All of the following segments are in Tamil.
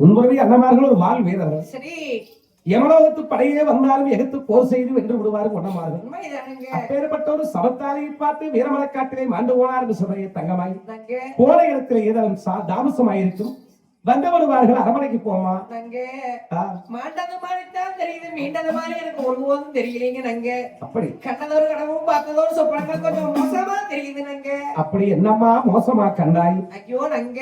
உங்களுடைய அண்ணமார்கள் ஒரு வாழ் வீரர் சரி. யமலோகத்து படையே வந்தாலும் எதிர்த்து போர் செய்து வென்று விடுவார் உண்மைதானுங்க அப்பேற்பட்ட ஒரு சமத்தாரியை பார்த்து வீரமலைக்காட்டிலே மாண்டு போனார் என்று சொல்றைய தங்கமாய். போன இடத்துல ஏதாவது தாமசமாயிருக்கும்? வந்து வருவார்கள் அரமனைக்கு போமா? அங்க ஆ, மாண்டது மாதிரி தான் தெரியுது மீண்டது மாதிரி எனக்கு ஒருபோதும் தெரியலைங்க நாங்க அப்படி. கண்டதொரு கடவும் பார்த்ததோரு சொப்பனங்கள் கொஞ்சம் மோசமா தெரியுது நாங்க அப்படி என்னம்மா மோசமா கண்டாய் ஐயோ நங்க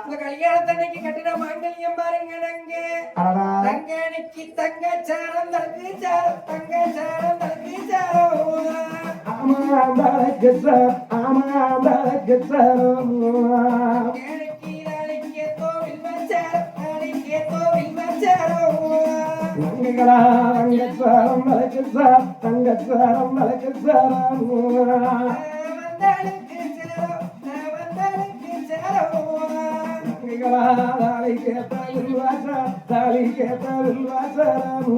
உங்க கல்யாணத்தன்னைக்கு கட்டின மாங்கல்யம் பாருங்க நங்க அடடா. தங்கனிக்கு தங்க சாரம் தற்கு சாரம் தங்க சாரம் தற்கு சாரம். ஆமா தனக்கு சார் ஆமா தனக்கு சார் நங்கைகளா தங்கச்சாரம் மலைக்கு சார் தங்கச்சாரம் மலைக்கு சாரம். வந்தாளுக்கு தாலி வில்வாசா தாலி வில்வாசாரம்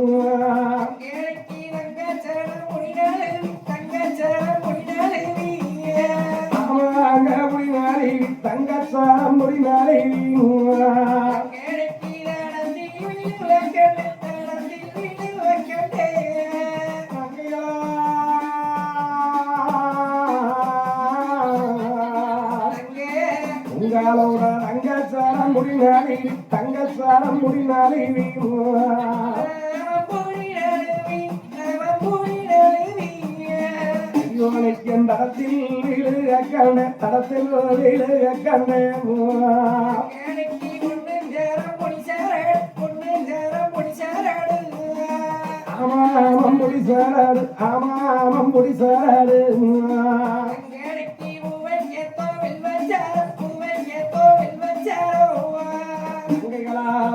உங்களோட தங்கச்சாரம் முடினாரி தங்கச்சாரம் முடினாரி யோனைக்கு தடத்தில் விழுக தடத்தில் முடி சாராடு ஆமாம் முடி சாராடு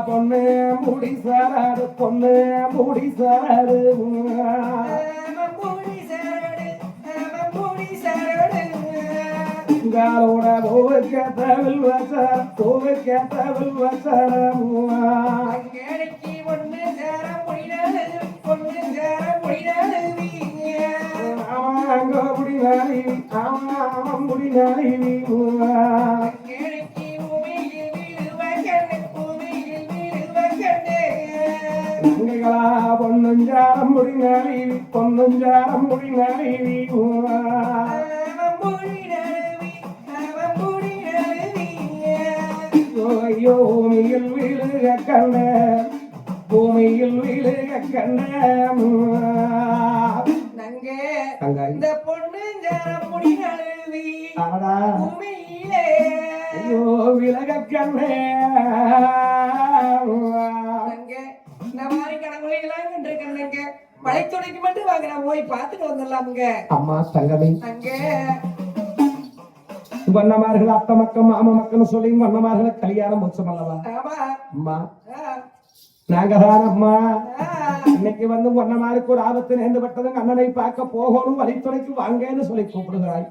பொண்ணு முடி சாராடு பொண்ணு முடி சாராடு உங்களோட பூவுக்க தவில் வசாரம் பூவுக்க தவில் வசாரம் ஆமாங்க முடி நாரி ஆமாம் முடி நாரி தங்கைகளா பொண்ணுஞ்சாரம் முடி நாரி பொண்ணுஞ்சாரம் முடி நாரி ஐயோ பூமியில் விழுக கண்ண பூமியில் விழுக கண்ண தங்காய் இந்த பொண்ணு முடி நழுவி ஆடா. பூமியிலே. ஐயோ விலக கண்ணே. அங்க இந்த மாதிரி கனவுலாம் கண்டிருக்கேங்க மலைத்துணைக்கு மட்டும் வாங்க நான் போய் பார்த்துட்டு வந்துடலாமுங்க அம்மா தங்கமே. அங்க. வண்ணமார்கள் அத்த மக்கள் மாம மக்கள் சொல்லி வண்ணமார்களை கல்யாணம் வச்சோம் அல்லவா? ஆமா. அம்மா. நாங்க இன்னைக்கு வந்து வண்ணமாருக்கு ஒரு ஆபத்து நேர்ந்து பட்டதுங்க அண்ணனை பார்க்க போகணும் வழித்துணைக்கு வாங்கன்னு சொல்லி கூப்பிடுகிறாய்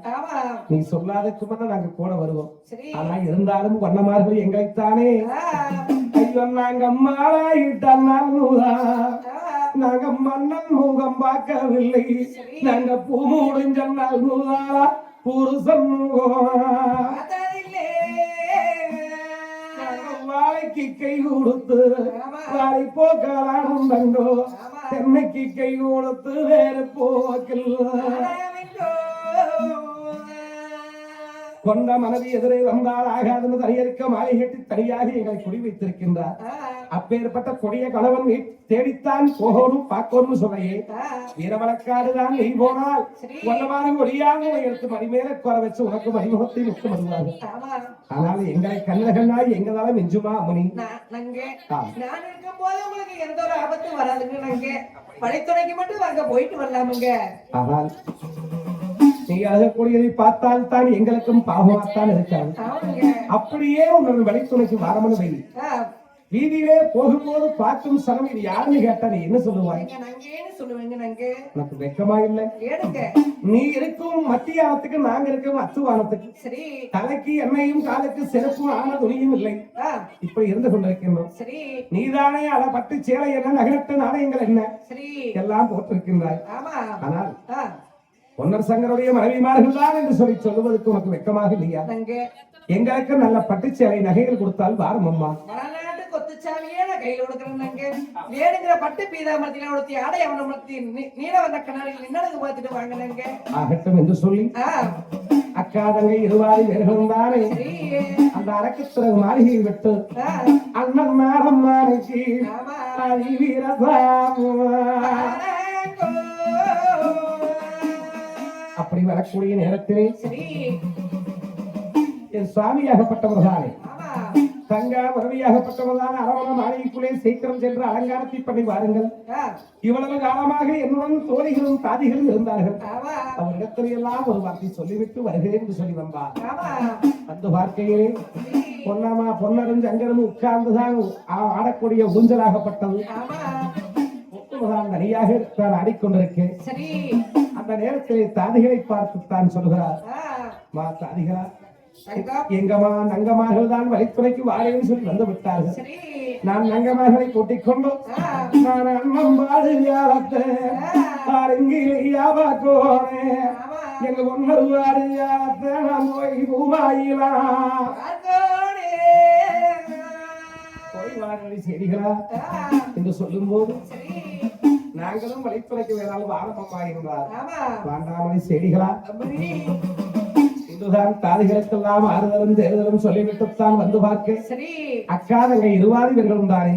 நீ சொல்லாததுக்கு முன்ன நாங்க கூட வருவோம். ஆனா இருந்தாலும் வண்ணமார்கள் எங்களைத்தானே? ஆ, ஐயோ நாங்க மாலாயிட்டா நாங்க மன்னன் முகம் பார்க்கவில்லை. நாங்க பூ முடிஞ்சனால் முதலா புருஷன் வாழைக்கு கை கொடுத்து போக்கலானும் தங்கோ ஆமா. தென்னைக்கு கை கொடுத்து வேறு போக்கில். கொண்ட மனைவி எதிரே வந்தால் ஆகாதுன்னு தனியறுக்க மாலை கட்டி தனியாக எங்களை குடி வைத்திருக்கின்றார் அப்பேற்பட்ட கொடிய கணவன் தேடித்தான் போகணும் பார்க்கணும்னு சொல்றையே ஆ, வீரவழக்காடு தான் நீ போனால் ஒடியாக உன்னை எடுத்து மணி மேல குறை வச்சு உனக்கு மணிமுகத்தை முக்க வருவாங்க. ஆனால் எங்களை கண்ணகனாய் எங்களால மிஞ்சுமா அம்மணி? நான் உங்களுக்கு எந்த ஒரு ஆபத்தும் வராதுங்க நங்க. மலைத்துணைக்கு மட்டும் வாங்க போயிட்டு வரலாமுங்க. ஆனால் நீ அழகக்கூடியதை பார்த்தால் தான் எங்களுக்கும் பாவமாத்தான் இருக்காது. அப்படியே உன்னோட வழித்துணைக்கு வாரமனு வை. வீதியிலே போகும்போது பார்க்கும் சனம் இது யாருன்னு கேட்டா நீ என்ன சொல்லுவாய் உனக்கு வெக்கமா இல்லை? நீ இருக்கும் மத்தியானத்துக்கு நாங்க இருக்கும் அத்துவானத்துக்கு. சரி. தலைக்கு எண்ணெயும் காலுக்கு செருப்பும் ஆன துணியும் இல்லை. இப்படி இருந்து கொண்டிருக்கின்றோம். சரி. நீதானே அல பட்டு சேலை என்ன நகரட்டு நாணயங்கள் என்ன? சரி. எல்லாம் போட்டிருக்கின்றாய். ஆனால் பொன்னர் சங்கருடைய மனைவிமார்கள் தான் என்று சொல்லி சொல்லுவதற்கு உனக்கு வெக்கமாக இல்லையா? எங்களுக்கு நல்ல பட்டுச்சேலை நகைகள் கொடுத்தால் வாரும் அம்மா மலநாட்டு கொத்துச்சாமியே நான் கையில கொடுக்குறேன்னாங்க வேணுங்கிற பட்டு பீதாமரத்தில உடுத்தி ஆடை அவனமர்த்தி நீல வந்த கண்ணாடியில் நின்னடங்கு பார்த்துட்டு வாங்கினாங்க ஆகட்டும் என்று சொல்லி ஆ. அக்கா தங்கை இருவாரி சரி. அந்த அரக்கத்திறகு மாளிகையை விட்டு அண்ணன் மேடம் அடி வீரசாமி. அப்படி வரக்கூடிய நேரத்திலே என் சுவாமியாகப்பட்டவர் தானே ஆமா தங்க மனைவியாகப்பட்டவர் தான் அரவண மாளிகைக்குள்ளே சீக்கிரம் சென்று அலங்காரத்தை பண்ணி வாருங்கள். ஆ. இவ்வளவு காலமாக என்னுடன் தோழிகளும் தாதிகளும் இருந்தார்கள். அவரிடத்தில் எல்லாம் ஒரு வார்த்தை சொல்லிவிட்டு வருகிறேன் என்று சொல்லி வந்தார் பார்க்கையிலே சரி பொன்னமா பொன்னரும் அங்கரும் உட்கார்ந்துதான் ஆடக்கூடிய ஊஞ்சலாகப்பட்டது. முத்துமகான் தனியாக தான் ஆடிக்கொண்டிருக்கேன். அந்த நேரத்திலே தாதிகளை பார்த்து தான் சொல்கிறார் மா தாதிகளா எங்கம்மா நங்கமார்கள் தான் வழித்துறைக்கு வாரேன்னு சொல்லி வந்து விட்டார்கள் நான் நங்கமார்களை கூட்டிக் கொண்டு நான் அண்ணம்பாடு யாரத்தை ஆமா எங்க ஒன்னருவாரு யாரத்தை நான் போய் பூமாயிலாம் ஆ. என்று சொல்லும்போது சரி. நாங்களும் வழித்துறைக்கு வேணாலும் ஆமா வாண்டாமணி செடிகளா. இன்றுதான் தாதிகளுக்கெல்லாம் ஆறுதலும் தேர்தலும் சொல்லிவிட்டுத்தான் வந்து பார்க்க. சரி. அக்கா தங்க இருவாதி இவர்களும் தானே.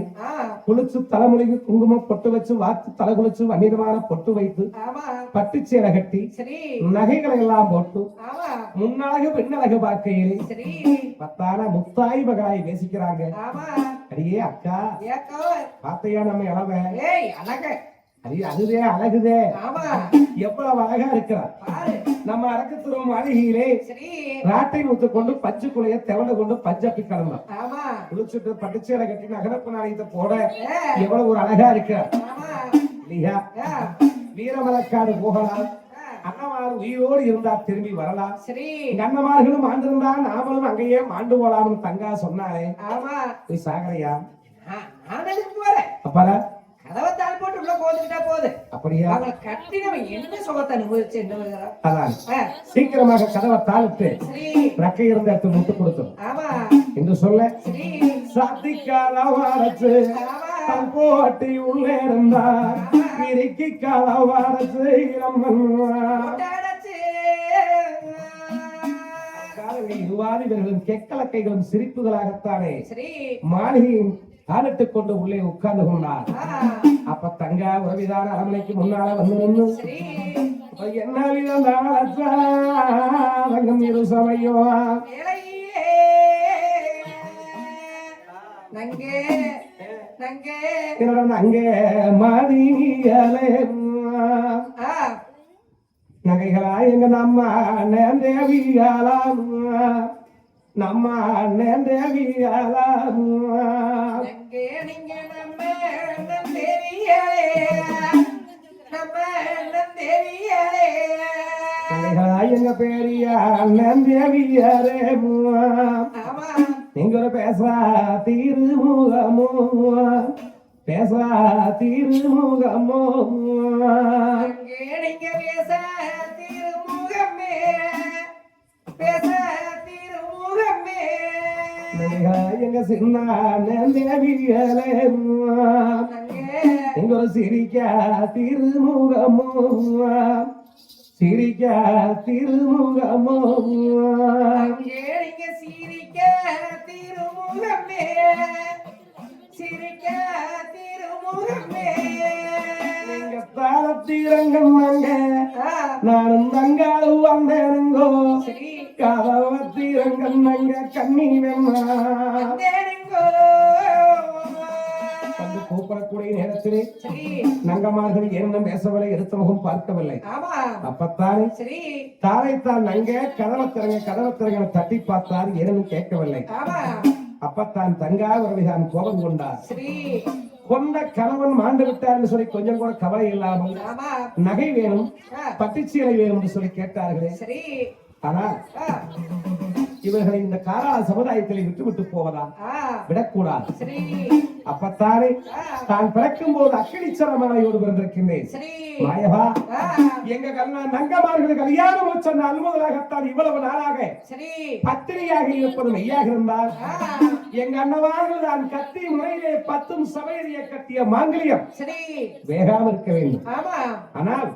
குளிச்சு தலைமுறைக்கு குங்குமம் பொட்டு வச்சு வாத்து தலை குளிச்சு வன்னிதமான பொட்டு வைத்து ஆமா. பட்டுச்சீலை கட்டி நகைகளை எல்லாம் போட்டு முன்னழகு பின்னழகு பார்க்கையிலே சரி. பத்தான முத்தாய் மகளாய் பேசிக்கிறாங்க அடியே அக்கா. பாத்தையா நம்ம இளவ. ஏய் அழக அடி அதுதே அழகுதே. ஆமா. எவ்வளவு அழகா இருக்கிறார். பாரு. நம்ம அரக்கத்துறோம் சரி. ராட்டை முத்து கொண்டு பஞ்சு குலைய தெவலை கொண்டு பஞ்சப்பி கிளம்பலாம் ஆமா. குளிச்சுட்டு பட்டுச்சீலை கட்டி நகரப்பு நாணயத்தை போட எவ்வளவு ஒரு அழகா இருக்கிறார். ஆமா. இல்லையா வீரமலக்காடு போகலாம். அண்ணமார் உயிரோடு இருந்தா திரும்பி வரலாம். சரி. அண்ணமார்களும் ஆண்டிருந்தா நாமளும் அங்கேயே மாண்டு போலாம்னு தங்கா சொன்னாரே. ஆமா. போய் சாகரையா? நான் நான் எதுக்கு போறேன் அப்பாடா கதவை போந்துட்டா போகுது அப்படியா? அவங்களை கட்டி நம்ம என்ன சுகத்தை அனுபவிச்சு என்ன? அதான். சீக்கிரமாக கதவை தாழ்த்து ரக்கை இருந்த இடத்துல முட்டு கொடுத்தோம் ஆமா. என்று சொல்ல சரி சாத்திக்கால வாரச்சு ஆமா. தன் போட்டி உள்ளே இருந்தார். இறுக்கி கால வாரச்சு இளமன் கொண்டாடச்சு. காலங்கள் இருவாதி இவர்களும் கெக்கலக்கைகளும் சிரிப்புகளாகத்தானே. சரி மாளிகையின் காலிட்டுக் கொண்டு உள்ளே உட்கார்ந்து ஆ, அப்ப தங்கா உறவிதான அரமனைக்கு முன்னால வந்து நின்று என்ன இரு என்னோட அங்கே மாதிரியாலே ஆ. நகைகளா எங்க நம்ம அண்ணன் தேவியாலாம் நம்ம அண்ணன் நகைகளா எங்க பெரிய அண்ணன் தேவியாரே நீங்க பேசா திருமுகமோ பேசா திருமுகமோ நீங்க பேச திருமுகமே பேச திருமுகமே எங்க சின்ன தேவியாரே ஒரு சிரிக்கா திருமுகமோ சிரிக்கா திருமுகமோ நீங்க சிரிக்க திருமுகமே. சிரிக்க திருமுகமே. நீங்க தாளத்திரங்கம் அங்க நானும் தங்காளு வந்தேனுங்கோ. சரி. கதவத்திரங்கம் அங்க கூப்பிடக்கூடிய நேரத்திலே நங்கமார்கள் ஏனும் பேசவில்லை எடுத்த முகம் பார்க்கவில்லை. அப்பத்தானே? தாரைத்தான் நங்க கதவை திறங்க கதவை திறங்க தட்டி பார்த்தார் ஏனும் கேட்கவில்லை. அப்பத்தான் தங்கா உறவிதான் கோபம் கொண்டார். கொண்ட கணவன் மாண்டு விட்டார்னு சொல்லி கொஞ்சம் கூட கவலை இல்லாமல் நகை வேணும் பட்டுச்சீலை வேணும் என்று சொல்லி கேட்டார்களே. ஆனால் இவர்களை இந்த காரா சமுதாயத்தில் விட்டு விட்டு போவதா விடக்கூடாது. ஆ, தான் பிறக்கும் போது அக்கினிச்சரமாயோடு பிறந்திருக்கின்றேன். சரி. மாயவா? எங்க நங்கமார்கள் கல்யாணம் சொன்ன அலுவலாகத்தான் இவ்வளவு நாளாக சரி. பத்திரியாக இருப்பது மெய்யாக இருந்தால் எங்க அண்ணவார்கள் நான் கத்தி முறையிலே பத்தும் சபையறிய கட்டிய மாங்கலியம். சரி. வேகாம இருக்க வேண்டும். ஆனால்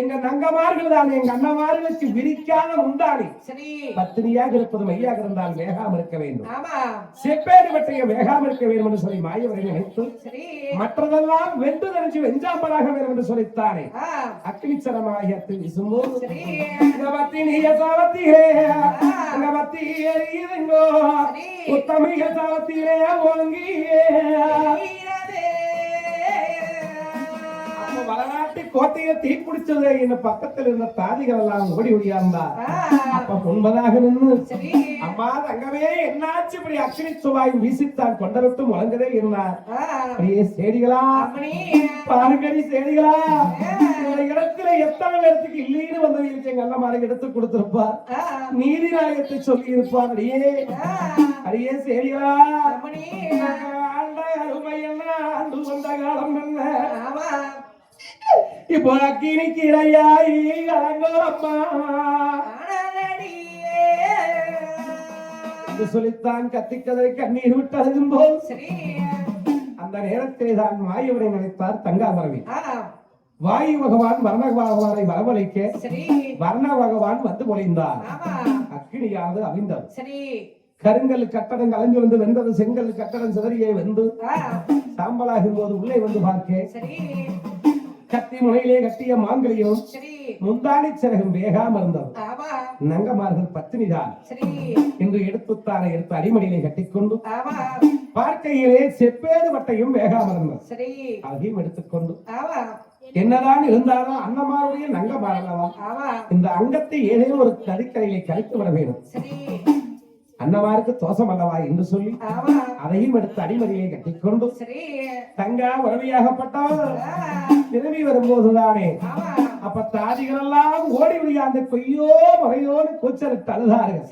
எங்க நங்கமார்கள் தான் எங்க அண்ணமார்களுக்கு விரிக்காத முந்தாடி. சரி. பத்தினியாக இருப்பது மெய்யாக இருந்தால் வேகாம இருக்க வேண்டும். செப்பேடு பற்றிய வேகாம இருக்க வேண்டும் என்று சொல்லி மாயவரை நினைத்து மற்றதெல்லாம் வென்று நினைச்சு வெஞ்சாம்பலாக வேண்டும் என்று சொல்லித்தானே ஆ, அக்னிச்சரமாகியத்து வீசும்போது சரி பத்தினிய சாவத்தியே அங்க பத்தி எரியுதுங்கோ சரி உத்தமிக கோட்டையை தீப்பிடிச்சது என்ன பக்கத்தில் இருந்த தாதிகள் எல்லாம் ஓடி ஓடியாந்தா ஆ, அப்ப முன்பதாக நின்று அம்மா தங்கமே என்னாச்சு? இப்படி அக்னி சுவாயும் வீசித்தான் கொண்டரட்டும் முழங்கதே இருந்தார் அப்படியே சேடிகளா? பாருங்கடி சேடிகளா? இடத்துல எத்தனை பேருக்கு இல்லைன்னு வந்தவங்களுக்கு எங்க அண்ணன் மாதிரி எடுத்து கொடுத்திருப்பா நீதி நாயகத்தை சொல்லி இருப்பார் அடியே அடியே சேடிகளா ஆண்ட அருமை என்ன? ஆண்டு வந்த காலம் என்ன? ஆமா. இப்போ அலங்கோரம்மா. ஆனதடியே. என்று சொல்லித்தான் கத்திக்கதை கண்ணீர் விட்டு அழுதும் சரி. அந்த நேரத்திலே தான் மாயவனை நினைத்தார் தங்காமரவி ஆ, வாயு பகவான் வர்ண பகவானை வரவழைக்க வர்ண பகவான் வந்து பொழிந்தார். ஆமா. அக்கினியானது அவிந்தது. கருங்கல் கட்டடம் கலைஞ்சு வந்து வெந்தது செங்கல் கட்டடம் சிதறியே வெந்து சாம்பலாகும் போது உள்ளே வந்து பார்க்க கத்தி முனையிலே கட்டிய மாங்கலியும் சரி. முந்தானி சிறகும் வேகாம இருந்தது நங்கமார்கள் பத்தினிதான் சரி. என்று எடுத்துத்தானே எடுத்து அடிமடியிலே கட்டிக்கொண்டு பார்க்கையிலே செப்பேடு வட்டையும் வேகாம இருந்தது அதையும் எடுத்துக்கொண்டு என்னதான் இருந்தாலும் அன்னமாருடைய நங்கமாரல்லவா ஆமா இந்த அங்கத்தை ஏதேனும் ஒரு நதிக்கரையிலே கரைத்து விட வேண்டும். சரி அன்னமாருக்கு தோசம் அல்லவா என்று சொல்லி அதையும் எடுத்து அடிமடியிலே கட்டிக்கொண்டு தங்கா உறவியாகப்பட்டவர் ஆ, திரும்பி வரும்போதுதானே. அப்ப தாதிகள் எல்லாம் ஓடி ஒழியாந்து கொய்யோ முறையோன்னு கூச்சலிட்டு அழுதார்கள்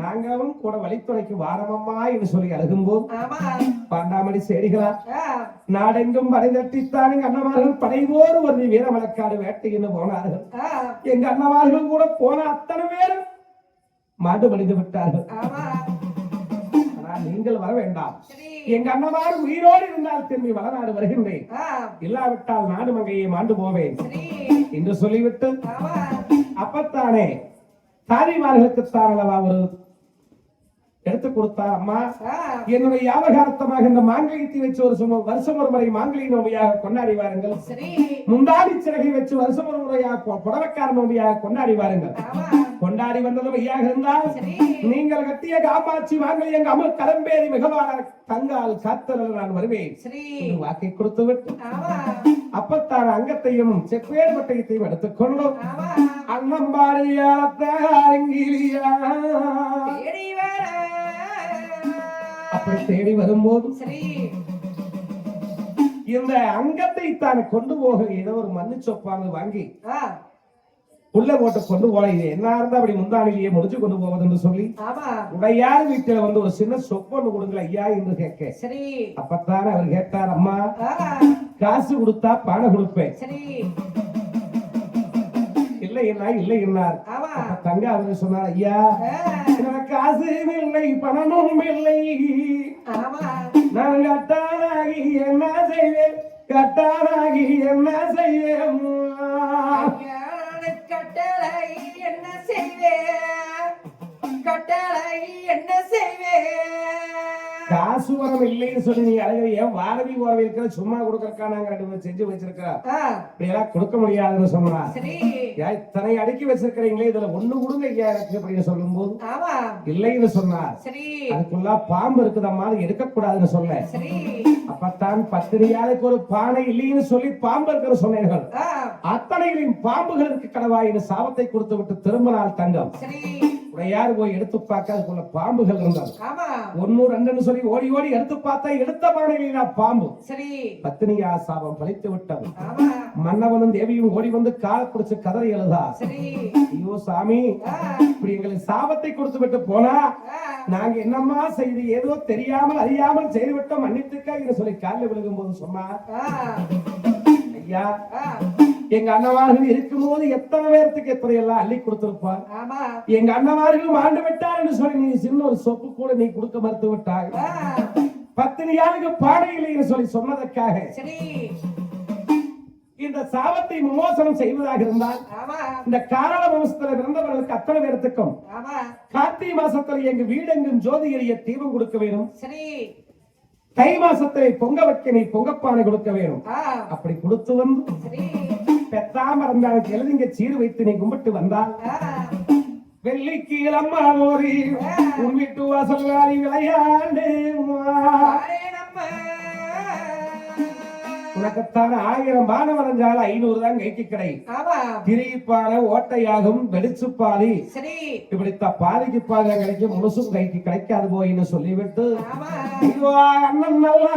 நாங்களும் கூட வழித்துறைக்கு வாரமம்மா என்று சொல்லி அழுகும்போது பாண்டாமணி சேரிகளா நாடெங்கும் படை தட்டித்தான் எங்க அண்ணமார்கள் படைவோடு வந்து வீரமலக்காடு வேட்டைன்னு போனார்கள். எங்க அண்ணமார்கள் கூட போன அத்தனை பேரும் மாண்டு மடிந்து விட்டார்கள். நீங்கள் வர வேண்டாம். எங்க அண்ணமார் உயிரோடு இருந்தால் திரும்பி வளநாடு வருகின்றேன். இல்லாவிட்டால் நாடு மங்கையை மாண்டு போவேன். என்று சொல்லிவிட்டு அப்பத்தானே தாதிமார்களுக்குத்தான் அல்லவா ஒரு எடுத்து கொடுத்தார் அம்மா என்னுடைய யாபகார்த்தமாக இந்த மாங்கலியத்தை வச்சு ஒரு சும வருஷம் ஒரு முறை மாங்கலி நோம்பியாக கொண்டாடி வாருங்கள். முந்தாடி சிறகை வச்சு வருஷம் ஒரு முறையாக புடவைக்கார நோம்பியாக கொண்டாடி வாருங்கள். கொண்டாடி வந்ததும் ஐயாக இருந்தால் நீங்கள் கட்டிய காமாட்சி மாங்கலி எங்க அமல் கலம்பேரி மிகவான தங்கால் காத்தரல் நான் வருவேன். வாக்கை கொடுத்து விட்டு அப்பத்தான் அங்கத்தையும் செப்பேர் பட்டயத்தையும் தேடி வர அப்படி தேடி வரும்போது சரி. இந்த அங்கத்தை தான் கொண்டு போக ஏதோ ஒரு மண்ணு சொப்பாங்க வாங்கி உள்ள போட்டு கொண்டு போல. இது என்ன இருந்தா அப்படி முந்தானிலேயே முடிச்சு கொண்டு போவது என்று சொல்லி உடையார் வீட்டுல வந்து ஒரு சின்ன சொப்பொன்னு கொடுங்கள ஐயா என்று கேட்க. சரி. அப்பத்தான் அவர் கேட்டார் அம்மா காசு கொடுத்தா பானை கொடுப்பேன். சரி. இல்லை என்ன இல்லை என்னார் தங்க அவர் சொன்னார் ஐயா எனக்கு காசும் இல்லை பணமும் இல்லை. நான் கட்டாராகி என்ன செய்வேன்? கட்டாராகி என்ன செய்வேன்? கட்டளை என்ன செய்வேன்? கட்டளை என்ன செய்வேன்? காசு வரம் இல்லைன்னு சொல்லி நீ அழகிய வாரதி உறவு இருக்கிற சும்மா கொடுக்கறக்கா நாங்க ரெண்டு பேரும் செஞ்சு வச்சிருக்கிறோம் ஆ, இப்படியெல்லாம் கொடுக்க முடியாதுன்னு சொன்னா. இத்தனை அடுக்கி வச்சிருக்கிறீங்களே இதுல ஒண்ணு கொடுங்க ஐயா எனக்கு அப்படின்னு சொல்லும்போது. ஆமா. இல்லைன்னு சொன்னார் சரி. அதுக்குள்ள பாம்பு இருக்குதம்மா அது எடுக்கக்கூடாதுன்னு சொல்ல. அப்பத்தான் பத்திரியாளுக்கு ஒரு பானை இல்லைன்னு சொல்லி பாம்பு இருக்கிற சொன்னீர்கள். ஆ, அத்தனைகளையும் பாம்புகளுக்கு கடவாயின்னு சாபத்தை கொடுத்து விட்டு திரும்பினால் தங்கம். யாரு போய் எடுத்து பார்க்க அதுக்குள்ள பாம்புகள் இருந்தது ஆமா. ஒன்னு ரெண்டுன்னு சொல்லி ஓடி ஓடி எடுத்து பார்த்தா எடுத்த பானையில பாம்பு. சரி. பத்தினியா சாபம் பழித்து விட்டது ஆமா. மன்னவனும் தேவியும் ஓடி வந்து கால பிடிச்சு கதறி எழுதா. சரி. ஐயோ சாமி இப்படி எங்களுக்கு சாபத்தை கொடுத்து விட்டு போனா நாங்க என்னம்மா செய்து ஏதோ தெரியாமல் அறியாமல் செய்து விட்டோம் மன்னித்துக்கா என்று சொல்லி காலில் விழுகும் போது சொன்னா ஐயா எங்க அண்ணவார்கள் இருக்கும்போது எத்தனை பேர்த்துக்கு எத்தனை எல்லாம் அள்ளி கொடுத்திருப்பார்? எங்க அண்ணவார்கள் ஆண்டு விட்டார் சொல்லி நீ சின்ன ஒரு சொப்பு கூட நீ கொடுக்க மறுத்து விட்டாய். பத்தினியாருக்கு பாடை இல்லைன்னு சொல்லி சொன்னதற்காக இந்த சாபத்தை விமோசனம் செய்வதாக இருந்தால் இந்த காரண வம்சத்துல பிறந்தவர்களுக்கு அத்தனை பேர்த்துக்கும் கார்த்திகை மாசத்துல எங்க வீடெங்கும் ஜோதி எரிய தீபம் கொடுக்க வேணும். தை மாசத்திலே பொங்க வைக்க நீ பொங்கப்பானை கொடுக்க வேணும். அப்படி கொடுத்து வந்து பெத்தாம இருந்தாலும் எழுதிங்க சீர் வைத்து நீ கும்பிட்டு வந்தால். ஆ, வெள்ளிக்கு அம்மா ஓரி உன் வீட்டு வாசல் வாரி விளையாண்டு உனக்குத்தான் ஆயிரம் பானம் வரைஞ்சால் ஐநூறு தான் கைக்கு கிடை. திரிப்பான ஓட்டையாகும் வெடிச்சு பாதி சரி. இப்படித்த பாதிக்கு பாதி கிடைக்கும் முழுசும் கைக்கு கிடைக்காது போயின்னு சொல்லிவிட்டு. அண்ணன் நல்லா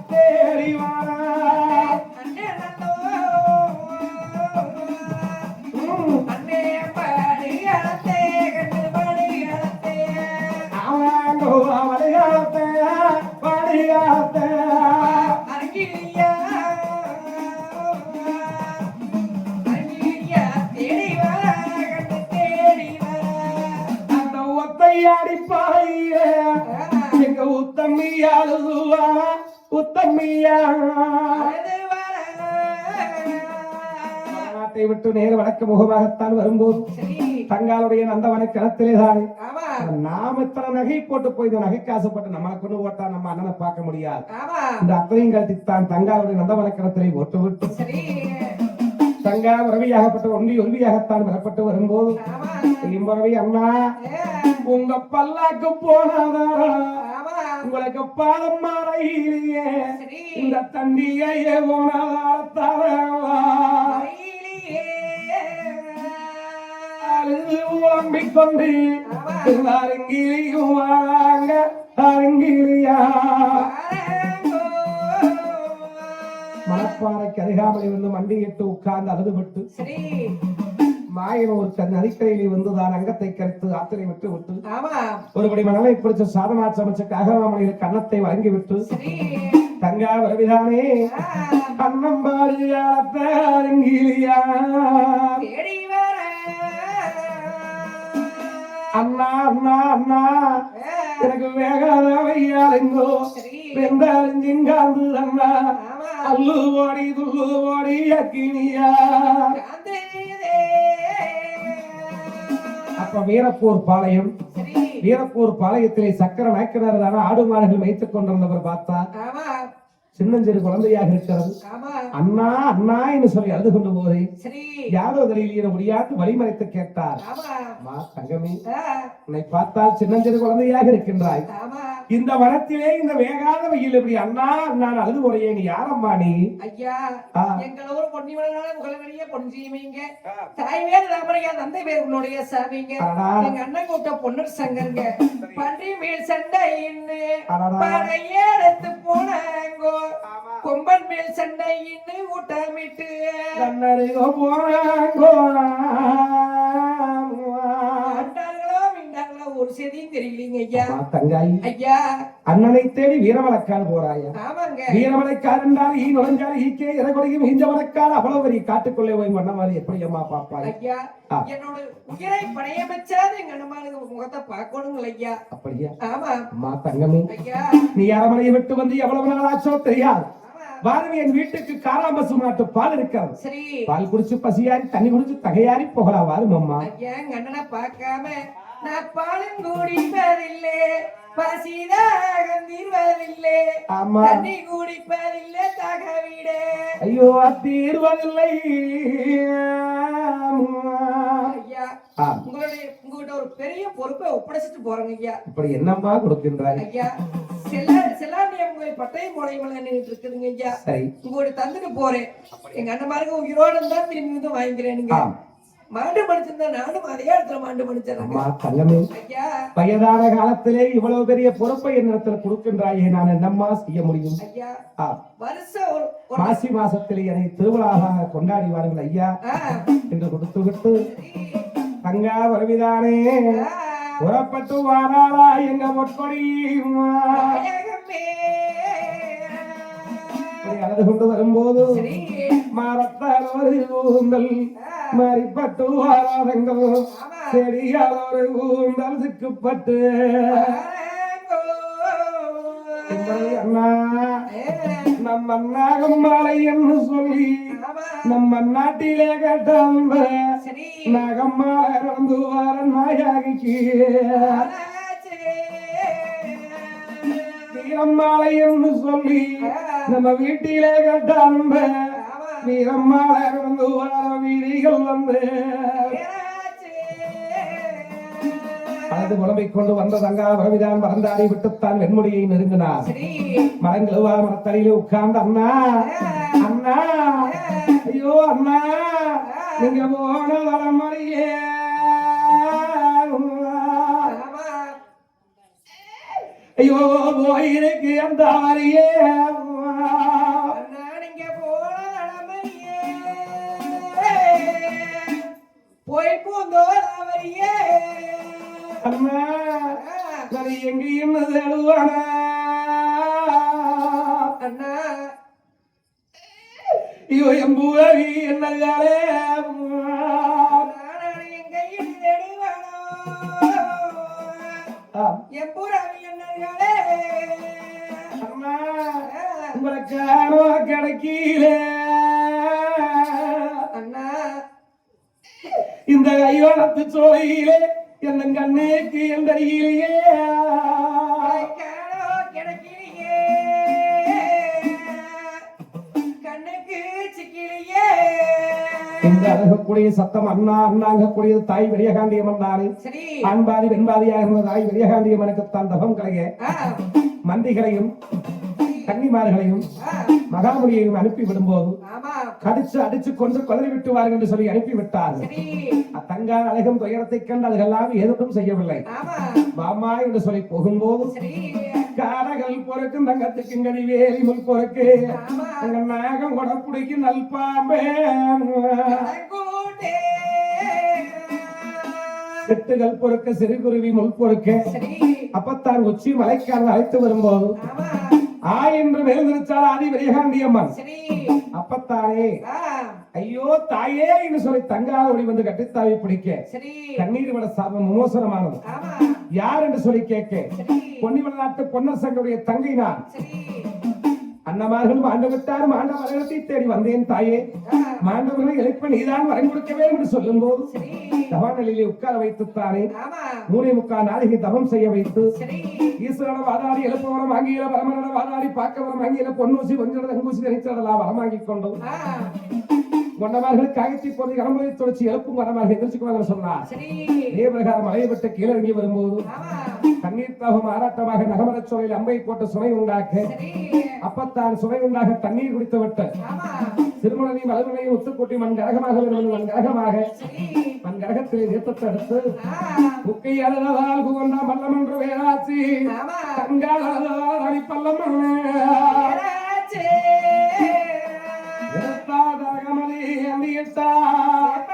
ஒத்தையாடி பாயே எங்க உத்தம்மியாளுவா உத்தம்மியா நாட்டை விட்டு நேர் வடக்கு முகமாகத்தான் வரும்போது தங்களுடைய நந்தவன கிணத்திலே தானே. நாம இத்தனை நகை போட்டு போய் இந்த நகைக்கு ஆசைப்பட்டு நம்மளை கொண்டு போட்டா நம்ம அண்ணனை பார்க்க முடியாது. இந்த அத்தனையும் கழித்துத்தான் தங்காவுடைய நந்தவன கிணத்திலே ஒட்டு விட்டு. தங்கா உறவியாகப்பட்ட ஒன்றி ஒன்றியாகத்தான் வரப்பட்டு வரும்போது ஆமா இம்பரவி அண்ணா உங்க பல்லாக்கு போனாதாரா உங்களுக்கு பாதம் மாறையிலேயே. இந்த. அழுது உழம்பிக் கொண்டு அருங்கிலியும் வராங்க அருங்கிலியா. மணப்பாறைக்கு அருகாமலை வந்து மண்டியிட்டு உட்கார்ந்து அழுதுபட்டு. சரி மாயன் ஒரு தன் நதிக்கரையிலே வந்து தான் அங்கத்தை கரைத்து ஆத்திரை விட்டு விட்டு. ஒருபடி மணலை பிடிச்ச சாதனா சமைச்ச அகராமலையில் கன்னத்தை வழங்கி விட்டு தங்கா வரவிதானே? ஆ, அன்னம் பாடு அருங்கிலியா? அண்ணா அண்ணா அண்ணா. எனக்கு வேகாத வையாளுங்கோ சரி வெந்தாரிஞ்சிங்காந்து அண்ணா அல்லு ஓடி துள்ளு ஓடி அக்கினியா? அப்ப வீரப்பூர் பாளையம். வீரப்பூர் பாளையத்திலே சக்கர நாயக்கனார் தானே ஆடு மாடுகள் வைத்துக் கொண்டிருந்தவர் பார்த்தா சின்னஞ்சிறு குழந்தையாக இருக்கிறது. அண்ணா அண்ணா என்று சொல்லி அழுது கொண்டு போதே யாரோ தலையில் முடியாது வழிமறைத்து கேட்டார். தங்கமே. உன்னை பார்த்தால் சின்னஞ்சிறு குழந்தையாக இருக்கின்றாய். இந்த வனத்திலே இந்த வேகாத வெயில் இப்படி அண்ணா நான் அழுது முறையே நீ யாரம்மா நீ? ஐயா. எங்கள ஊர் பொன்னிமலனால முகலவெளிய பொன்சீமைங்க தாய் வேறு ராமரையா தந்தை பேர் உன்னுடைய சாமிங்க. எங்க அண்ணன் கூட்ட பொன்னர் சங்கருங்க பன்றி மேல் சண்டையின்னு அடடா. படையெடுத்து போனாங்கோ. கொம்பன் மேல் சண்டையின்னு ஊட்டமிட்டு. கண்ணருகோ செய்தியும் தெரியலீங்க ஐயா. தங்காய். ஐயா. அண்ணனை தேடி வீரமலைக்கால் போறாயா? ஆமாங்க. வீரமலைக்கால் என்றால் ஈ நுழைஞ்சால் ஈக்கே இறகுடையும் ஈஞ்சமலைக்கால் அவ்வளவு பெரிய காட்டுக்குள்ளே போய் மன்ன மாதிரி எப்படி அம்மா பாப்பாய் ஐயா. என்னோட உயிரை பணையமைச்சாது எங்க அண்ணமானுக்கு முகத்தை பார்க்கணுங்கள ஐயா. அப்படியா? ஆமா. அம்மா தங்கமே ஐயா. நீ அரமனையை விட்டு வந்து எவ்வளவு நாள் ஆச்சோ தெரியாது பாரதி என் வீட்டுக்கு காராம்பசு மாட்டு பால் இருக்கிறது சரி. பால் குடிச்சு பசியாரி தண்ணி குடிச்சு தகையாரி போகலாம் வாரும் அம்மா எங்க அண்ணனை பார்க்காம நான் பாலும் குடிப்பதில்லை பசிதாகம் தீர்வதில்லை தண்ணி குடிப்பதில்லை தகவிட. ஐயோ தீர்வதில்லை. உங்களுடைய உங்ககிட்ட ஒரு பெரிய பொறுப்பை ஒப்படைச்சிட்டு போறேங்க ஐயா. இப்படி என்னம்மா கொடுக்கின்றாய்? ஐயா செல்லா செல்லாண்டியம் கோயில் பட்டயம் போடையும் நின்றுட்டு இருக்குதுங்க ஐயா. சரி. உங்களோட தந்துட்டு போறேன். எங்க அண்ணன் உயிரோட இருந்தா திரும்பி வந்து வாங்கிக்கிறேனுங்க. மாண்டு படிச்சிருந்தா நானும் அதே இடத்துல மாண்டு ஐயா. வயதான காலத்திலே இவ்வளவு பெரிய பொறுப்பை என்னிடத்தில் கொடுக்கின்றாயே நான் என்னம்மா செய்ய முடியும்? ஐயா வருஷம் மாசி மாசத்திலே என்னை திருவிழாவாக கொண்டாடி வாருங்கள் ஐயா. என்று கொடுத்து விட்டு. தங்கா வருவிதானே? புறப்பட்டு வாராளா எங்க பொற்கொடி நாயகமே. அழுது கொண்டு வரும்போது. மரத்தால் ஒரு ஊந்தல் மறிப்பட்டு வாராதங்கள் செடியால் ஒரு ஊந்தல் சிக்குப்பட்டு. நம்ம நாகம்மாலை என்று சொல்லி நம்ம நாட்டிலே கேட்டாங்க நாகம்மாலை இறந்து வார நாயாகிக்கு வீரம்மாலை என்று சொல்லி நம்ம வீட்டிலே கேட்டாங்க ஆமா. வீரம்மாலை நடந்து வார வீதிகள் வந்து. அழுது புலம்பிக் கொண்டு வந்த தங்கா பரவிதான் மறந்தாடி விட்டுத்தான் வெண்முடியை நெருங்கினார். மரங்களுவா மரத்தடியில உட்கார்ந்து அண்ணா அண்ணா ஐயோ அண்ணா நீங்க போன தலைமுறையே. ஐயோ போயிருக்கு அந்த வரியே போய் பூந்தோ அவரியே அண்ணா நான் எங்கேயும் தேடுவானா அண்ணா. ஐயோ எம்பூரவி என்னதாலே அண்ணா உங்களுக்கானோ கிடைக்கல இந்த கைவனத்து சோலையிலே என் கண்ணுக்கு என் அருகிலேயே. இந்த அழகக்கூடிய சத்தம் அண்ணா அண்ணாங்கக்கூடியது தாய் விரியகாண்டியம் தானே சரி. ஆண்பாதி வெண்பாதியாக இருந்த தாய் விரியகாண்டியம் எனக்குத்தான் தபம் கலைய. மந்திகளையும் கன்னிமார்களையும் மகாமுனியையும் அனுப்பி விடும்போது கடிச்சு அடிச்சு கொண்டு கொலறி விட்டுவார்கள் என்று சொல்லி அனுப்பி விட்டார்கள் அத்தங்கா அழகும் துயரத்தைக் கண்டு அதுகெல்லாம் எதுவும் செய்யவில்லை. மாமா என்று சொல்லி போகும்போது காரகள் பொறுக்கும் தங்கத்துக்கு கடி வேலி முள் பொறுக்கு. அங்க நாகம் கொட பிடிக்கும் நல் பாம்பே கணக்கூட்டே. செட்டுகள் பொறுக்க சிறுகுருவி முள் பொறுக்க. அப்பத்தான் உச்சி மலைக்காரன் அழைத்து வரும்போது ஆ என்று மேல்நிறுத்தால் ஆதி விரியகாண்டியம்மன் சரி. அப்பத்தானே. ஆ, ஐயோ தாயே என்று சொல்லி தங்காத ஒளி வந்து கட்டித்தாவி பிடிக்க. சரி. கண்ணீர் விட சாபம் விமோசனமானது ஆமா. யார் என்று சொல்லி கேட்க. பொன்னிவள நாட்டு பொன்னரசங்களுடைய தங்கை நான் சரி அன்னமார்களும் ஆண்டு மரணத்தை தேடி வந்தேன் தாயே. மாண்டவர்களை எழுப்ப நீதான் வரம் கொடுக்க வேண்டும் என்று சொல்லும் போது தவாநிலையிலே உட்கார வைத்துத்தானே மூணே முக்கால் நாளிகை தவம் செய்ய வைத்து ஈஸ்வரன வாதாடி எழுப்பவரம் வாங்கியில பரமனன வாதாடி பார்க்கவரம் வாங்கியில பொன்னூசி கொஞ்சம் தங்கூசி நினைச்சடலாம் வரம் வாங்கிக் கொண்டோம் ஆ, கொண்டவர்கள் காயத்தை போது கடமுறை தொடர்ச்சி எழுப்பும் வரமாக எதிர்ச்சுக்குவாங்க சொன்னார். இதே பிரகாரம் மலையை விட்டு கீழே இறங்கி வரும்போது தண்ணீர் தாகம் ஆராட்டமாக நகமரச் சோலையில் அம்பை போட்டு சுமை உண்டாக்க அப்பத்தான் சுமை உண்டாக தண்ணீர் குடித்து விட்டு ஆமா. திருமணனையும் வலுவினையும் ஒத்துக்கூட்டி மண் கரகமாக வருவது மண் கரகமாக மண் கரகத்திலே தீர்த்தத்தை எடுத்து ஆ, முக்கை அழுததால் புகழ்ந்த பல்லம் என்று வேறாச்சி. ஆமா. தங்கால் அடிப்பல்லம் the stars are the inside.